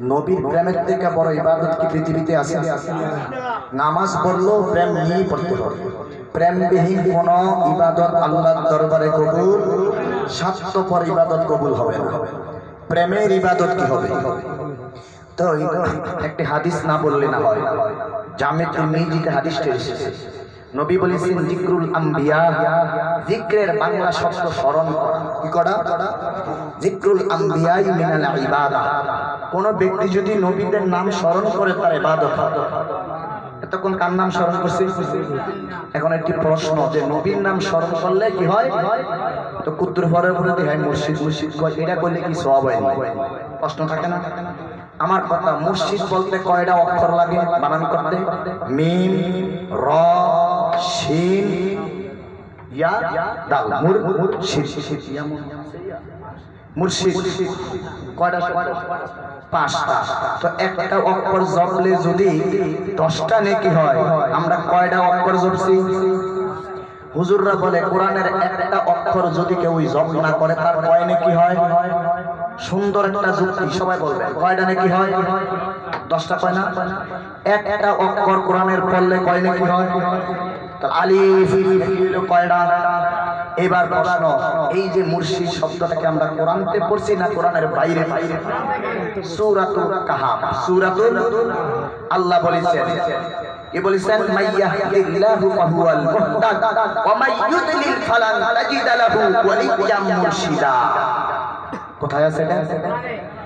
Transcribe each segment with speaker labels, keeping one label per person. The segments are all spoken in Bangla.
Speaker 1: নবীর প্রেমের থেকে বড় ইবাদত কি পৃথিবীতে আছে? নামাজ পড়লেও প্রেম নিয়েই পড়তে হবে। প্রেমবিহীন কোন ইবাদত আল্লাহর দরবারে কবুল, স্বার্থপর ইবাদত কবুল হবে প্রেমের ইবাদত কি হবে? তো একটি হাদিস না বললে না হয়। জামে তুমি তিরমিজিতে হাদিসটি এসেছে। নবী বলেছেন জিক্রুল আম্বিয়া, জিক্রের বাংলা শব্দ স্মরণ করা। কি করা? জিক্রুল আম্বিয়াই মিনাল ইবাদা। কোন ব্যক্তি যদি নবীদের নাম স্মরণ করে তার ইবাদত এতক্ষণ কার নাম স্মরণ করছে? এখন একটি প্রশ্ন, যে নবীর নাম স্মরণ করলে কি হয়? তো কুদ্র ভরের প্রতি হয় মুর্শিদ মুর্শিদ কয়, এটা করলে কি সব হয়? প্রশ্ন থাকে না। আমার কথা মুর্শিদ বলতে কয়টা অক্ষর লাগে? বানান করতে। মিম, র শিন ইয়া দাল মুর মুর্শিদ ইয়া মুর্শিদ কয়টা পাঁচটা। তো একটা অক্ষর জপলে যদি দশটা নেকি হয়, আমরা কয়টা অক্ষর জপছি? হুজুররা বলে, কোরআনের একটা অক্ষর যদি কেউ জপ না করে, তার কয় নাকি হয়? সুন্দর একটা যুক্তি, সবাই বলবে, কয়টা নাকি হয়? দশটা কয় না? একটা অক্ষর কোরআনের পড়লে কয় নাকি হয়? এবার প্রশ্ন, এই যে মুর্শিদ শব্দটাকে আমরা কোরআনতে পড়ছি না কোরআনের বাইরে? বাইরে সূরাতুল সূরাতুল আল্লাহ বলেছেন বলেছেন? কোথায় আছে এটা?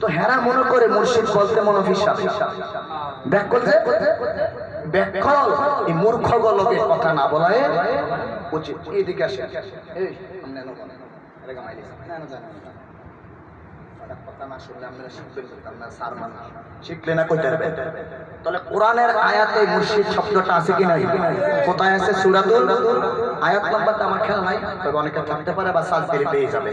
Speaker 1: তো হেরা মনে করে মুর্শিদ বলতে মনে হিসাব। এই মূর্খ গলকে কথা না বলায় উচিত। আসে আয়াতে মুর্শিদ শব্দটা আছে কি নাই? কোথায় আছে? আয়াত নাম্বারটা আমার খেয়াল নাই। তবে অনেকে থাকতে পারে বা সাজ পেয়ে যাবে।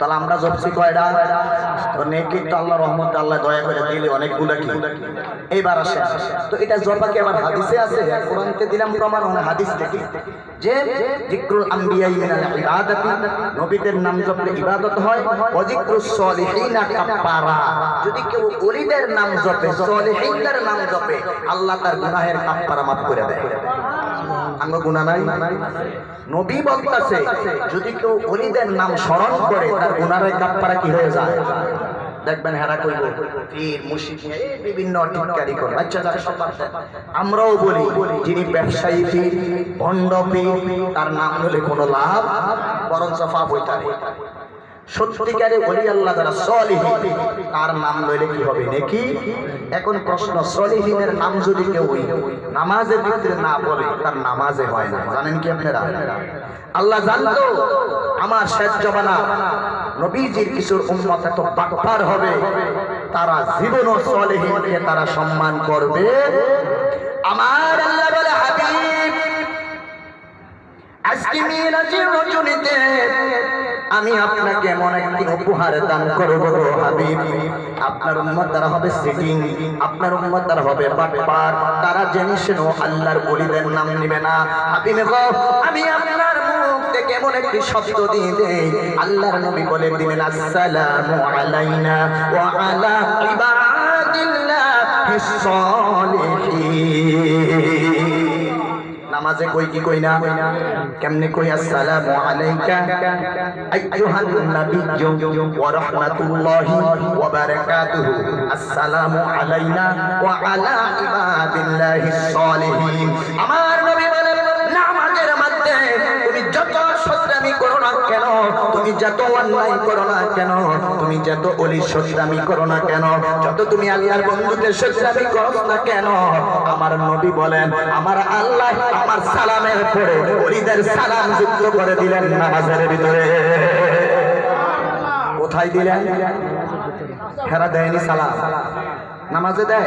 Speaker 1: তাহলে আমরা জপছি কয়টা তো নেকি তো আল্লাহ রহমত আল্লাহ দয়া করে দিলে অনেকগুলো কি? এইবার আসে তো এটা জপা কি আবার হাদিসে আছে? কোরআনতে দিলাম প্রমাণ মানে হাদিস থেকে। যে জিক্রুল আম্বিয়াই মিনাল ইবাদাতি, নবীদের নাম জপলে ইবাদত হয়। ওয়া জিক্রুস সলিহিনা কাফারা যদি কেউ ওলিদের নাম জপে, সলিহিনদের নাম জপে, আল্লাহ তার গুনাহের কাফারা মাফ করে দেয়। আঙ্গ গুণা নাই নবী বলতেছে, যদি কেউ অলিদের নাম স্মরণ করে, তার গুনারের কাপড়া কি হয়ে যায় দেখবেন হেরা কইব, পীর, মুশিক বিভিন্ন টিটকারি করে আচ্ছা যারা সব বাদ দেন। আমরাও বলি, যিনি ব্যবসায়ী পীর, ভণ্ড পীর, তার নাম হলে কোনো লাভ, বরঞ্চ পাপ হইতে। সত্যিকারে বলি আল্লাহ যারা সলিহীন, তার নাম লইলে কি হবে নাকি? এখন প্রশ্ন, সলিহীনের নাম যদি কেউ নামাজের ভিতরে না বলে তার নামাজে হয় না। জানেন কি আপনারা? আল্লাহ জানতো, আমার শেষ জমানা নবীজির কিশোর উম্মত এত বাটপার হবে, তারা জীবন ও সলিহীনকে তারা সম্মান করবে। আমার আল্লাহ বলে, হাবিব আজকে মিরাজের আমি আপনাকে এমন একটি উপহার দান করব হাবিব। আপনার উম্মত দ্বারা হবে সিটিং আপনার উম্মত দ্বারা হবে বাটপার তারা জেনে শুনো আল্লাহর বলিদের নাম নিবে না। হাবিব আমি আপনার দেই। আল্লাহর নবী বলে দিলেন আসসালামু আলাইনা ওয়া আলা ইবাদিল্লাহিস সালিহিন নামাজে কই কি কই না? কেমনে কই আসসালামু আলাইকা? আইয়ুহান নাবিয়্যু ওয়া রাহমাতুল্লাহি ওয়া বারাকাতুহু। আসসালামু আলাইনা ওয়া আলা ইবাদিল্লাহিস সালিহিন আমার তুমি যত অন্যায় করো না কেন? তুমি যত অলির সত্যামি করো না কেন? যত তুমি আল্লাহর বন্ধুদের সত্যামি করো না কেন? আমার নবী বলেন, আমার আল্লাহ আমার সালামের পরে অলিদের সালাম যুক্ত করে দিলেন নামাজের ভিতরে। কোথায় দিলেন? হেরা দেয়নি সালাম। নামাজে দেয়?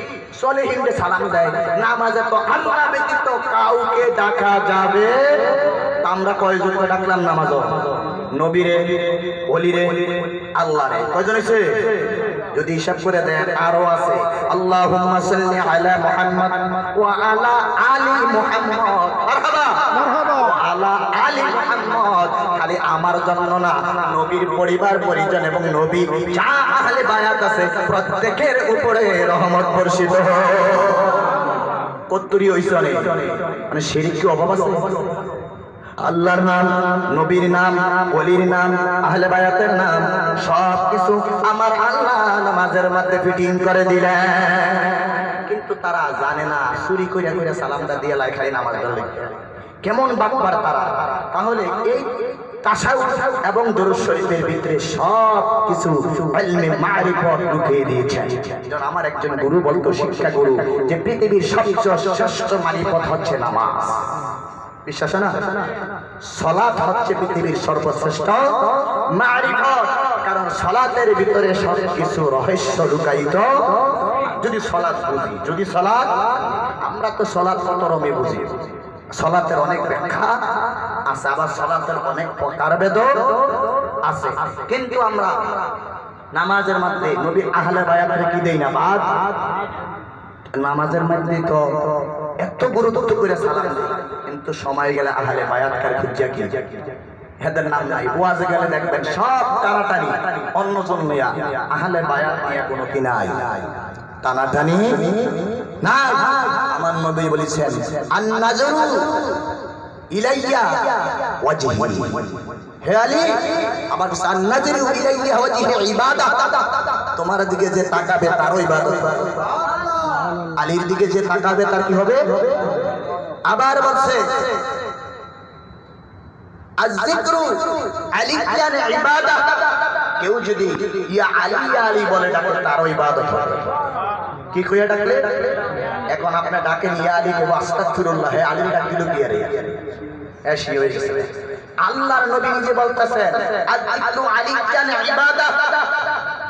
Speaker 1: চলে হিন্দে সালাম দেয়। নামাজে তো আল্লাহ ব্যতীত কাউকে ডাকা যাবে। আমরা কয়জনকে ডাকলাম নামাজ? নবীরে, অলিরে আল্লাহ রে কয়জন হয়েছে? যদি হিসাব করে দেন আরও আছে আল্লাহুম্মা সাল্লি আলা মুহাম্মদ ওয়া আলা আলি মুহাম্মদ। মারহাবা। মারহাবা। আলা আলি মুহাম্মদ। খালি আমার জন্য না নবীর পরিবার পরিজন এবং নবী যা আহলে বায়াত আছে প্রত্যেকের উপরে রহমত বর্ষিত হোক। কত্তুরি মানে শিরিক কি অভাব আছে? আল্লাহর নাম, নবীর নাম, ওলির নাম, আহলে বায়াতের নাম সব কিছু আমার আল্লাহ নামাজের মধ্যে ফিটিং করে দিলেন। কিন্তু তারা জানে না, চুরি কইরা কইরা সালামটা দিয়ে লাই খালি নামাজ পড়লে কেমন বাকবার তারা? তাহলে এই এবং দরুদ ভিতরে সব কিছু ঢুকিয়ে যেমন আমার একজন গুরু বলতো শিক্ষা গুরু, যে পৃথিবীর সবচেয়ে শ্রেষ্ঠ মারিফত হচ্ছে নামাজ। বিশ্বাস না? সলাৎ হচ্ছে পৃথিবীর সর্বশ্রেষ্ঠ মারিফত কারণ সলাতের ভিতরে সব কিছু রহস্য লুকায়িত। যদি সলাৎ বুঝি, যদি সলাৎ, আমরা তো সলাৎ কত রমে বুঝি। সলাতের অনেক ব্যাখ্যা আছে, আবার সলাতের অনেক প্রকারভেদ আছে। কিন্তু আমরা নামাজের মধ্যে নবী আহলে বায়াতের কি দেই না বাদ? নামাজের মধ্যে তো এত গুরুত্ব করে সালাম দেই। কিন্তু সময় গেলে আহলে বায়াত কার খুঁজিয়া কি? হেদের নাম নাই। ওয়াজে গেলে দেখবেন সব অন্য জন নিয়া আহলে বায়াত নিয়ে কোনো কি নাই। না আমার নবী বলেছেন আন নাজরু ইলাইয়া ওয়াজহি। হে আলী, আমার ইলাইয়া ওয়াজহি তোমার দিকে যে তাকাবে তারও ইবাদত। আলীর দিকে যে তাকাবে তার কি হবে? আবার বলছে কেউ যদি ইয়া আলী আলী বলে ডাকে, তারও ইবাদত হবে। কি কইয়া ডাকলে? এখন আপনি ডাকেন ইয়া আলী কে আস্তাগফিরুল্লাহ, হে আলী, ডাক দিল কি হয়ে নবী নিজে বলতেছেন ইবাদত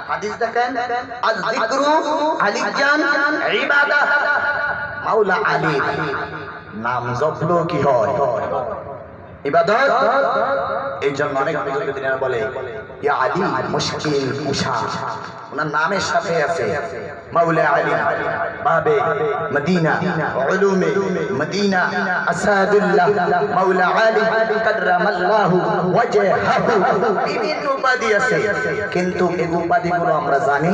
Speaker 1: হাদিস দেখেন, আযিকরু আলী জান মাওলা আলী। নাম জপলো কি হয়? ইবাদত? এই জন্য অনেক বুজুর্গরা বলে, ইয়া আলী মুশকিল কুশা। ওনার নামের সাথে আছে, মাওলা আলী, বাবে মদিনা, উলুমে মদিনা, আসাদুল্লাহ, মাওলা আলী, কাররামাল্লাহু ওয়াজহাহু। বিভিন্ন উপাধি আছে। কিন্তু এই উপাধিগুলো আমরা জানি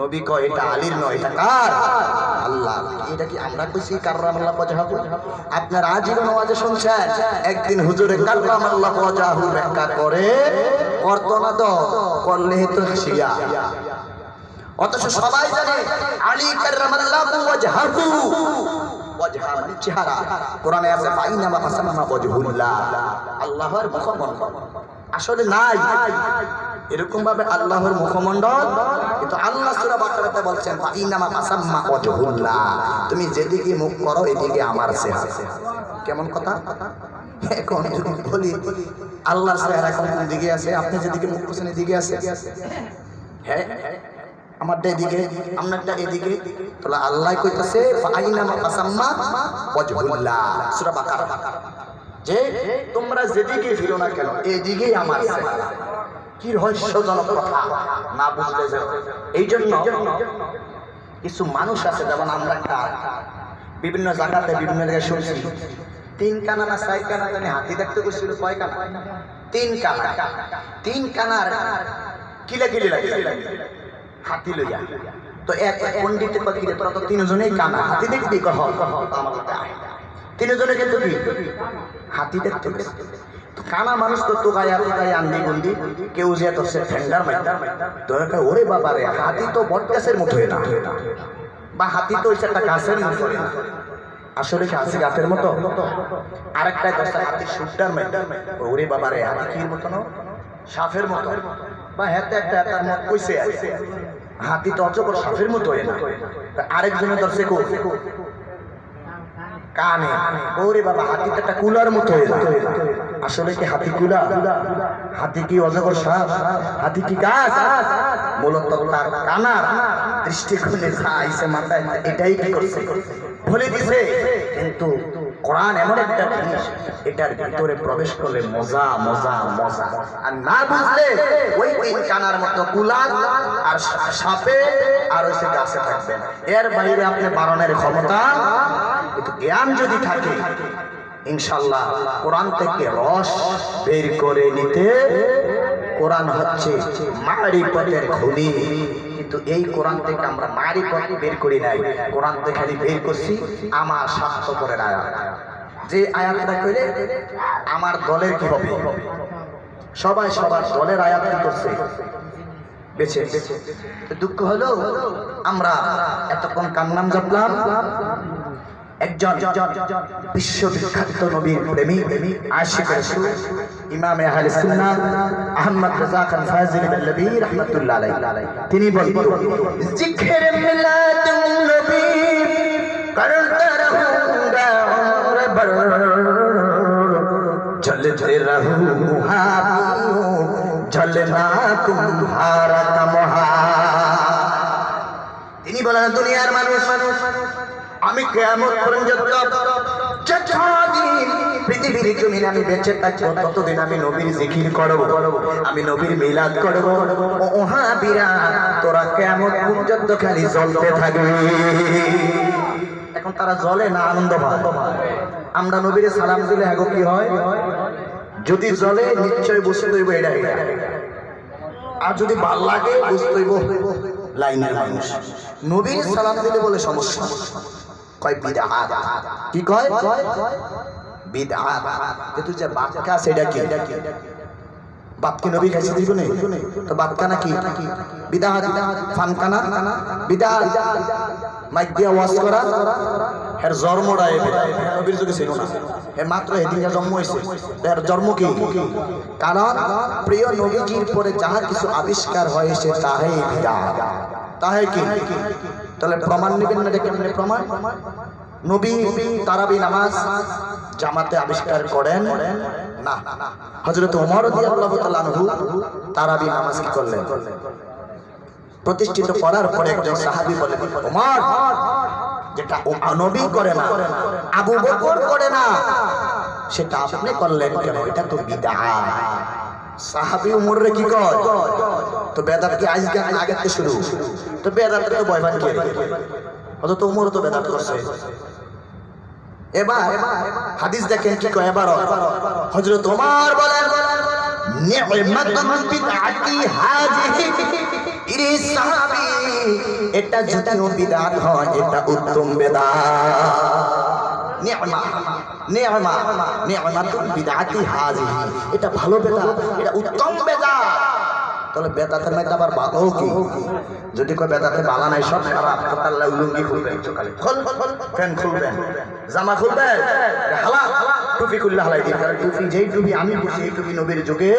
Speaker 1: নবী কয়, এটা আলীর নয়, এটা কার? আল্লাহ, এটা কি আমরা কইছি? কাররাম আল্লাহ ওয়াজহাহু আপনার আজীবন ওয়াজে শুনছেন? একদিন হুজুরে কাররাম আল্লাহ ওয়াজহাহু ব্যাখ্যা করে করতো না তো করলে তো শিয়া অথচ সবাই জানে, আলী কাররামাল্লাহু ওয়াজহাহু ওয়াজহা। মানে চেহারা। কোরআনে আছে, ফাইনামা ফাসাম্মা ওয়াজহুল্লাহ। আল্লাহর মুখমণ্ডল আসলে নাই। এরকম ভাবে আল্লাহর মুখমণ্ডল, কিন্তু আল্লাহ সূরা বাকারাতে বলছেন ফাইনামা ফাসাম্মা ওয়াজহুল্লাহ তুমি যেদিকে মুখ করো, এদিকে আমার চেহারা কেমন কথা? এখন যদি বলি, আল্লাহর চেহারা এখন কোন দিকে আছে? আপনি যেদিকে মুখ করছেন, এদিকে আছে। হ্যাঁ আমারটা এদিকে আপনারটা এদিকে। তাহলে আল্লাহ কইতাছে ফাইনা মাকাসাম্মা ওয়াজহুল্লাহ সূরা বাকারা। যে তোমরা যেদিকে ফিরো না কেন, এদিকেই আমার কি রহস্যজনক কথা? না বুঝলে যে এই জন্য কিছু মানুষ আছে, যেমন আমরা খাই বিভিন্ন জায়গাতে, বিভিন্ন জায়গায় শুনছি, তিন কানা না চার কানা জানি, হাতি দেখতে গেছিল কয় কানা? তিন কানা। তিন কানার কিলা কিলি লাগে হাতি লইয়া। তো এক পণ্ডিতে কিরে, তোরা তো তিনজনেই কানা, হাতি দেখবি কহ? আমার তিনজনে কিন্তু কি? হাতি দেখতে কানা মানুষ তো আন্দি গুন্দি। কেউ যে তো সে একটা ওরে হাতি তো বট না। বা হাতি তো একটা গাছের মতো। আসলে কি গাছের মতো? আরেকটা মাইন্ডার ওরে বাবা রে, হাতি মতো না? সাফের মতো। বা হাতে একটা তার মত কইছে হাতি তো অজগর সাফের মতো হয় না। তা আরেকজনের দর্শে কানে। ওরে বাবা হাতি তো একটা কুলার মতো হয়ে। আসলে কি হাতি কুলা হাতি কি অজগর সাপ? হাতি কি গাছ? মূলত তার কানার দৃষ্টিকোণে যা আইসে মাথায়, এটাই কি করছে? বলে দিছে, কিন্তু কোরআন এমন একটা জিনিস, এটার ভিতরে প্রবেশ করলে মজা মজা মজা। আর না বুঝলে ওই তিন কানার মতো কুলার আর সাপে আর ওই গাছে থাকবেন এর বাইরে আপনি বারণের ক্ষমতা কিন্তু জ্ঞান যদি থাকে, ইনশাল্লাহ কোরআন থেকে রস বের করে নিতে, কোরআন হচ্ছে মারিপথের খনি কিন্তু এই কোরআন থেকে আমরা মারিপথ বের করি নাই। কোরআন থেকে খালি বের করছি আমার স্বাস্থ্য করে আয়াত। যে আয়াতটা করে আমার দলের কি হবে? সবাই সবার দলের আয়াত করছে? বেছে। দুঃখ হলো আমরা এতক্ষণ কান্নাম জপলাম একজন বিশ্ববিখ্যাত নবীর প্রেমী আশিক রাসূল ইমামে আহলে সুন্নাহ আহমদ রাজা খান ফাজিল বেল্লবী রাহমাতুল্লাহ আলাইহি তিনি বলতেন জিকির মিলাদুন নবী করতে रहूंगा उम्र भर चलते रहूंगा झलना तुम्हारा तमहा তিনি বলেন দুনিয়ার মানুষ আমি কেমন পর্যন্ত পৃথিবীর আমি আমি নবীর বিরা তোরা কেমন এখন তারা জ্বলে না আনন্দ আমরা নবীর সালাম দিলে এখন কি হয়? যদি জ্বলে নিশ্চয় বুঝতে হইব এটা। আর যদি ভালো লাগে, বুঝতে হইব লাইনে মানুষ। নবীর সালাম দিলে বলে সমস্যা। কয় বিদআত? কি কয়? বিদআত। কিন্তু যে বাক্কা সেটা কি? বাপকে নবী খাইছে দিব নেই তো বাপকানা কি বিদআত। ফানকানা? বিদআত। মাইক দিয়া ওয়াজ করা। এর জন্মটা নবীর যুগে ছিল না। হে মাত্র এদিনকার জন্ম হয়েছে এর জন্ম কি? কারণ প্রিয় নবীজির পরে যাহা কিছু আবিষ্কার হয়েছে তাহাই বিদআত তাহাই কি? তাহলে প্রমাণ নেবেন না দেখেন প্রমাণ নবী তারাবি নামাজ জামাতে আবিষ্কার করেন না। হযরত ওমর রাদিয়াল্লাহু তাআলা আনহু তারাবি নামাজ কি করলেন? প্রতিষ্ঠিত করার পরে একজন সাহাবী বলেন, ওমর যেটা করে না, আবু বকর করে না, সেটা আপনি করলেন কেন? এটা তো বিদআত সাহাবী উমরে কি কয়? তো কি শুরু? তো বেদাত তো বয়বান কে অত তো উমর তো করছে। এবার হাদিস দেখেন কি কয়? এবার হযরত ওমর বলেন বিদআতি এটা যদিও বিদআত হয়, এটা উত্তম বেদাত নি'মা নি'মা বিদআতি এটা ভালো বেদা এটা উত্তম বেদাত তাহলে বেদাতের মধ্যে আবার ভালো কি? যদি কয় বেদাতে বালা নাই, সব খারাপ। তো তাহলে লুঙ্গি খুলবেন সকালে খোল। ফ্যান খুলবেন। জামা খুলবেন। হালা, টুপি খুললে হালাই দিন কারণ টুপি, যেই টুপি আমি বুঝি এই টুপি নবীর যুগে,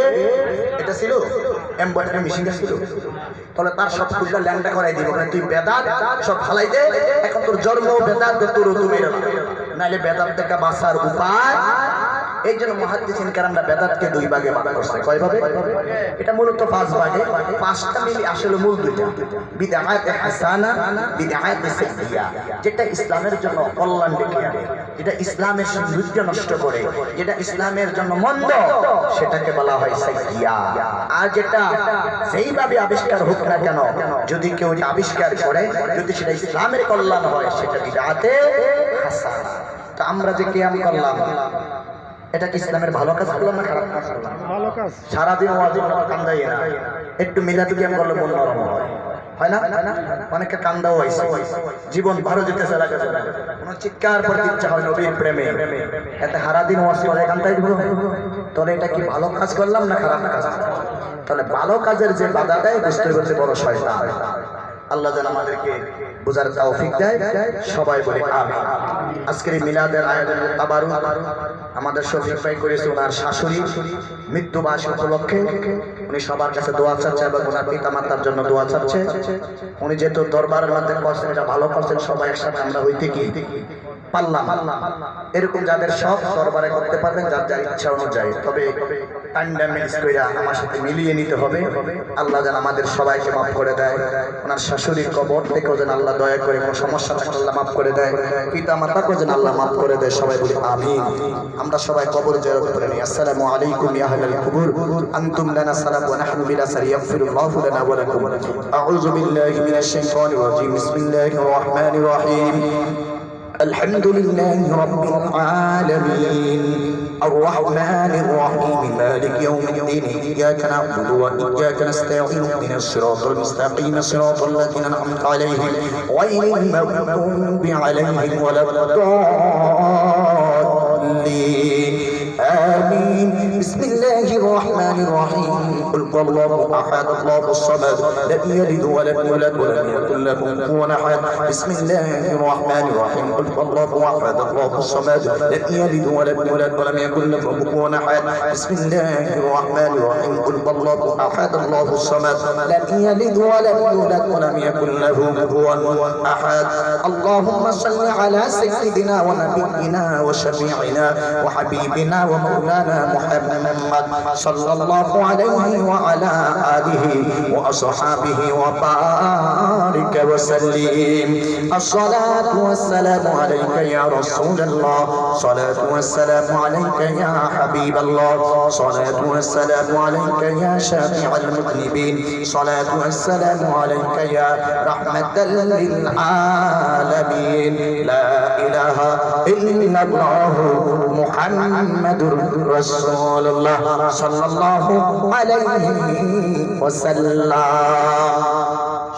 Speaker 1: এটা ছিল এমব্রয়ডারি মেশিনটা ছিল। তাহলে তার সব খুললে ল্যাংটা করাই দিব। কারণ তুই বেদাত, সব ফালাই দে। এখন তোর জন্ম বেদাত তোর তুমি নাইলে বেদাত থেকে বাঁচার উপায় এই জন্য মহাদ্দিসিন কারামরা বেদাতকে দুই ভাগে ভাগ করছে। কয় ভাগে এটা মূলত পাঁচ ভাগে। পাঁচটা মিলে আসলে মূল দুইটা। বিদআত হাসানা, বিদআত সাইয়্যিয়া, যেটা ইসলামের জন্য কল্যাণ ডেকে আনে যেটা ইসলামের সৌন্দর্য নষ্ট করে, যেটা ইসলামের জন্য মন্দ, সেটাকে বলা হয় সাইয়্যিয়া। আর যেটা যেইভাবে আবিষ্কার হোক না কেন, যদি কেউ আবিষ্কার করে, যদি সেটা ইসলামের কল্যাণ হয়, সেটা বিদআতে হাসানা। তো আমরা যে কিয়াম করলাম এটা কি ইসলামের ভালো কাজ করলাম না খারাপ কাজ করলাম
Speaker 2: ভালো কাজ।
Speaker 1: সারাদিন ওয়াজিব কান্দাই না একটু মিলাদি কিয়াম করলে মন নরম হয়। হয় না? অনেকে কান্দাও হয়েছে। জীবন ভালো যেতেছে লাগে কোনো চিৎকার করতে ইচ্ছা হয় নবীর প্রেমে। এতে সারাদিন ওয়াজ করে কান্দাই দিব তাহলে এটা কি ভালো কাজ করলাম না খারাপ কাজ? তাহলে ভালো কাজের যে বাধা দেয় বুঝতে করতে বড় শয়তান। আল্লাহ যেন আমাদেরকে বোঝার তৌফিক দেয়। সবাই বলে আমিন। আজকের মিলাদের আয়োজন আবারও আমাদের শফিক ভাই করেছে ওনার শাশুড়ি মৃত্যু বাস উপলক্ষে। উনি সবার কাছে দোয়া চাচ্ছে এবং ওনার পিতা মাতার জন্য দোয়া চাচ্ছে। উনি যেহেতু দরবারের মধ্যে করছেন, এটা ভালো করছেন, সবাই একসাথে আমরা হইতে কি? পারলাম এরকম যাদের সব দরবারে করতে পারবেন, যার যার ইচ্ছা অনুযায়ী। তবে টাইমটা ম্যানেজ করে আমার সাথে মিলিয়ে নিতে হবে। আল্লাহ যেন আমাদের সবাইকে মাফ করে দেয়। ওনার শাশুড়ির কবর থেকেও যেন আল্লাহ দয়া করে কোনো সমস্যা থাকলে আল্লাহ মাফ করে দেয়। পিতা মাতাকেও যেন আল্লাহ মাফ করে দেয়। সবাই বলি আমিন। আমরা সবাই কবর জয়ত করে নিই। আসসালামু আলাইকুম ইয়া আহলাল কুবুর। আনতুম লানা সালাম ওয়া নাহনু বিলা সারি ইয়াগফিরুল্লাহু লানা ওয়া লাকুম। আউযু বিল্লাহি মিনাশ শাইতানির রাজিম। বিসমিল্লাহির রহমানির রহিম। الحمد لله رب العالمين. الرحمن الرحيم. مالك يوم الدين. إياك نعبد وإياك نستعين. من الصراط المستقيم. صراط الذين أنعمت عليهم غير المغضوب عليهم ولا الضالين. الرحمن الرحيم. قل هو الله أحد الله الصمد لم يلد ولم يولد ولم يكن له كفوا أحد. بسم الله الرحمن الرحيم. قل هو الله أحد الله الصمد لم يلد ولم يولد ولم يكن له كفوا أحد. بسم الله الرحمن الرحيم. قل هو الله أحد الله الصمد لم يلد ولم يولد ولم يكن له كفوا أحد. اللهم صل على سيدنا ونبينا وشفيعنا وحبيبنا ومولانا محمد صلى الله عليه وعلى آله وأصحابه وبارك وسلم. الصلاة والسلام عليك يا رسول الله. صلاة والسلام عليك يا حبيب الله. صلاة والسلام عليك يا شافع المذنبين. صلاة والسلام عليك يا رحمة للعالمين. لا إله إلا الله. মুহাম্মাদুর রাসূলুল্লাহ সাল্লাল্লাহু আলাইহি ওয়াসাল্লাম।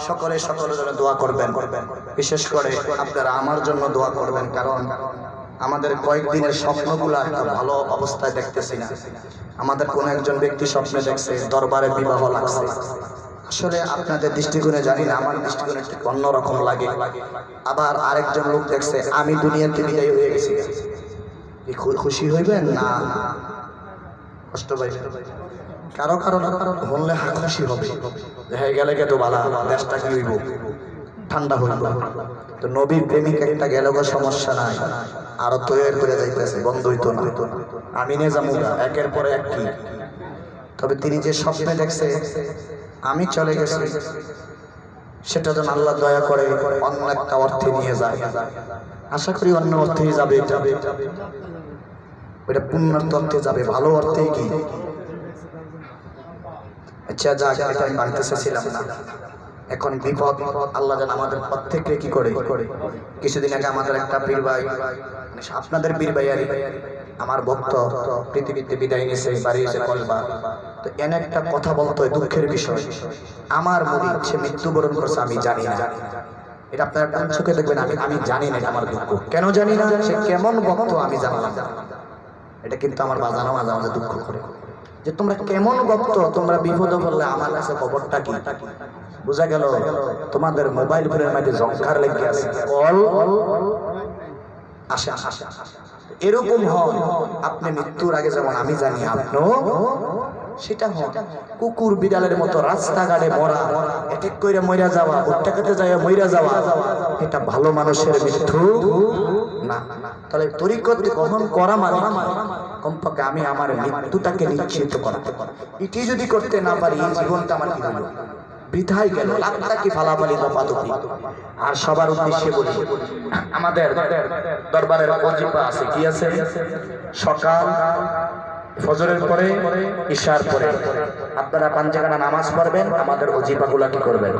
Speaker 1: সকলে সকলের জন্য দোয়া করবেন। বিশেষ করে আপনারা আমার জন্য দোয়া করবেন, কারণ আমাদের কয়েকদিনের স্বপ্নগুলো একটা ভালো অবস্থায় দেখতেছি না। আমাদের কোন একজন ব্যক্তি স্বপ্নে দেখছে, দরবারে বিবাহ লাগছে। আসলে আপনাদের দৃষ্টিকোণে জানি না, আমার দৃষ্টিকোণে ঠিক অন্যরকম লাগে। আবার আরেকজন লোক দেখছে, আমি দুনিয়াতে বিদায় হয়ে গেছি। খুশি হইবেন? না কষ্ট পাইবেন কারও কারও না, কারও বললে হা, খুশি হবে। হয়ে গেলে কে তো বালা, দেশটা কি হইব? ঠান্ডা হইব। তো নবীর প্রেমিক একটা গেল সমস্যা নাই। আরও তৈরি করে যাইতেছে বন্ধ হইতো না। আমি নে যাব একের পরে এক কি? তবে তিনি যে স্বপ্নে দেখছে, আমি চলে গেছি। সেটা যেন আল্লাহ দয়া করে অন্য একটা অর্থে নিয়ে যায়। আশা করি অন্য অর্থেই যাবে ওইটা পুণ্যার্থ অর্থে যাবে, ভালো অর্থেই কি? আচ্ছা যা এটা আমি মানতে চাইছিলাম না। এখন বিপদ, আল্লাহ যেন আমাদের প্রত্যেককে কি করে? কিছুদিন আগে আমাদের একটা বীর ভাই মানে আপনাদের বীর ভাই আর আমার ভক্ত, পৃথিবীতে বিদায় নিয়েছে, বাড়ি এসে কলবা তো এনে একটা কথা বলতো দুঃখের বিষয়। আমার মনে সে মৃত্যুবরণ করছে, আমি জানি না। এটা আপনারা কোন চোখে দেখবেন? আমি আমি জানি না আমার দুঃখ। কেন জানি না? সে কেমন ভক্ত আমি জানলাম। এটা কিন্তু আমার বাজানো মাঝে মাঝে দুঃখ করে। যে তোমরা কেমন ভক্ত? তোমরা বিপদ পড়লে আমার কাছে খবরটা কি? বোঝা গেল, তোমাদের মোবাইল ফোনের মধ্যে জঙ্কার লেগে আছে। কল আসে। এরকম হন আপনি মৃত্যুর আগে, যেমন আমি জানি আপনিও, সেটা হন। কুকুর বিড়ালের মতো রাস্তাঘাটে মরা, এটেক করে মইরা যাওয়া ভুট্টা খেতে যায় মইরা যাওয়া, এটা ভালো মানুষের মৃত্যু না। তাহলে তরিকত গ্রহণ করা মানে কমপক্ষে আমি আমার মৃত্যুটাকে নিশ্চিত করা। এটি যদি করতে না পারি, এই জীবনটা আমার কি হলো বৃথাই গেল লাখটা কি ফালাফালি দফাদফি আর সবার উদ্দেশ্যে বলি, আমাদের দরবারের অজিফা আছে, কি আছে? সকাল, ফজরের পরে, ঈশার পরে। আপনারা পাঞ্জাগানা নামাজ পড়বেন, আমাদের অজিফাগুলা কি করবেন?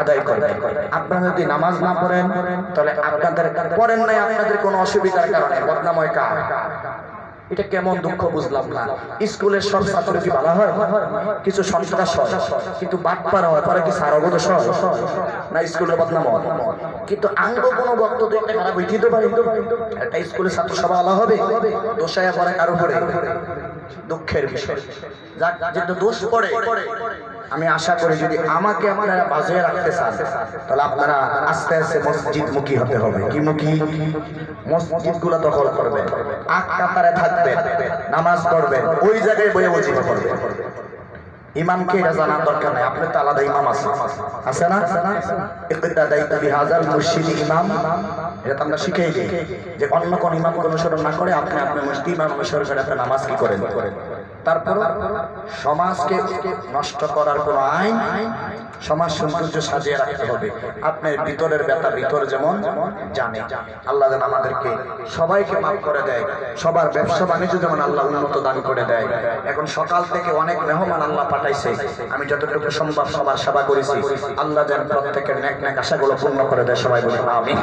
Speaker 1: আদায় করবেন। আপনারা যদি নামাজ না পড়েন, তাহলে আপনাদের পড়েন নাই, আপনাদের কোনো অসুবিধার কারণে, বদনাময় কার এটা কেমন দুঃখ বুঝলাম না। স্কুলের সব ছাত্র কি ভালো হয় কিছু সন্ত্রাস হয়। কিন্তু বাটপার হয় পরে কি সারগত হয়? না স্কুলের বদনাম হয়। কিন্তু আঙ্গ কোনো বক্ত তো একটা খারাপ হইতে তো পারি? একটা স্কুলের ছাত্র সভা আলা হবে দোষায় পড়ে কারও পরে দুঃখের বিষয়। যাক যেটা দোষ পড়ে আমি আশা করি যদি আমাকে আপনারা বাজিয়ে রাখতে চান, তাহলে আপনারা আস্তে আস্তে মসজিদ মুখী হতে হবে। কি মুখী? মসজিদগুলো দখল করবেন আখ কাতারে থাকবেন নামাজ পড়বেন ওই জায়গায় বয়ে বসে করবেন ইমামকে এটা জানার দরকার নাই আপনার তো আলাদা ইমাম আছে আছে না? ইকতা দায়িত্ব ইমাম। এটা আমরা শিখেই যে অন্য কোন ইমামকে অনুসরণ না করে আপনি আপনার মুসলিম ইমাম অনুসরণ করে আপনি নামাজ কি করেন? তারপর সমাজকে নষ্ট করার কোনো আইন, সমাজ সৌন্দর্য সাজিয়ে রাখতে হবে। আপনার ভিতরের ব্যথা ভিতর যেমন জানে। আল্লাহ যেন আমাদেরকে সবাইকে মাফ করে দেয়। সবার ব্যবসা বাণিজ্য যেমন আল্লাহ উন্নত দান করে দেয়। এখন সকাল থেকে অনেক মেহমান আল্লাহ পাঠাইছে। আমি যতটুকু সম্ভব সবার সেবা করেছি। আল্লাহ যেন প্রত্যেকের ন্যাক ন্যাক আশাগুলো পূর্ণ করে দেয় সবাই বলে আমি